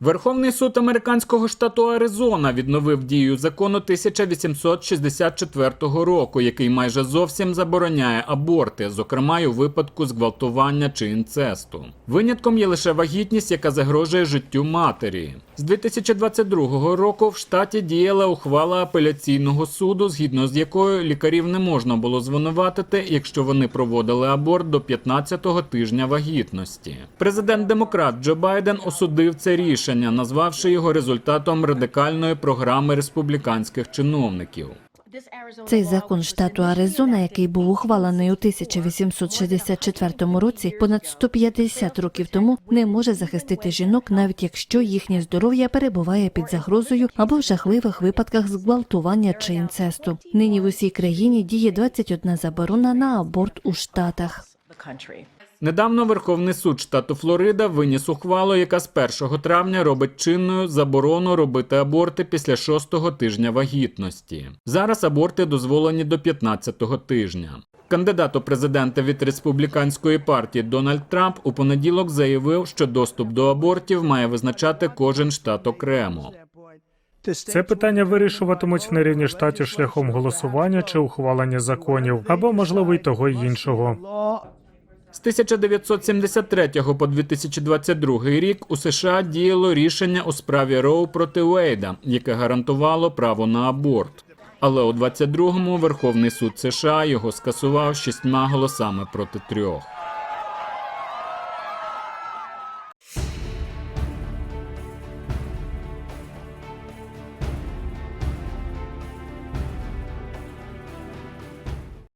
Верховний суд американського штату Аризона відновив дію закону 1864 року, який майже зовсім забороняє аборти, зокрема й у випадку зґвалтування чи інцесту. Винятком є лише вагітність, яка загрожує життю матері. З 2022 року в штаті діяла ухвала апеляційного суду, згідно з якою лікарів не можна було звинуватити, якщо вони проводили аборт до 15-го тижня вагітності. Президент демократ Джо Байден осудив це рішення, назвавши його результатом радикальної програми республіканських чиновників. Цей закон штату Аризона, який був ухвалений у 1864 році, понад 150 років тому, не може захистити жінок, навіть якщо їхнє здоров'я перебуває під загрозою або в жахливих випадках зґвалтування чи інцесту. Нині в усій країні діє 21 заборона на аборт у штатах. Недавно Верховний суд штату Флорида виніс ухвалу, яка з 1 травня робить чинною заборону робити аборти після шостого тижня вагітності. Зараз аборти дозволені до 15-го тижня. Кандидат у президента від республіканської партії Дональд Трамп у понеділок заявив, що доступ до абортів має визначати кожен штат окремо. Це питання вирішуватимуть на рівні штатів шляхом голосування чи ухвалення законів, або можливо й того й іншого. З 1973 по 2022 рік у США діяло рішення у справі Роу проти Уейда, яке гарантувало право на аборт. Але у 22-му Верховний суд США його скасував шістьма голосами проти трьох.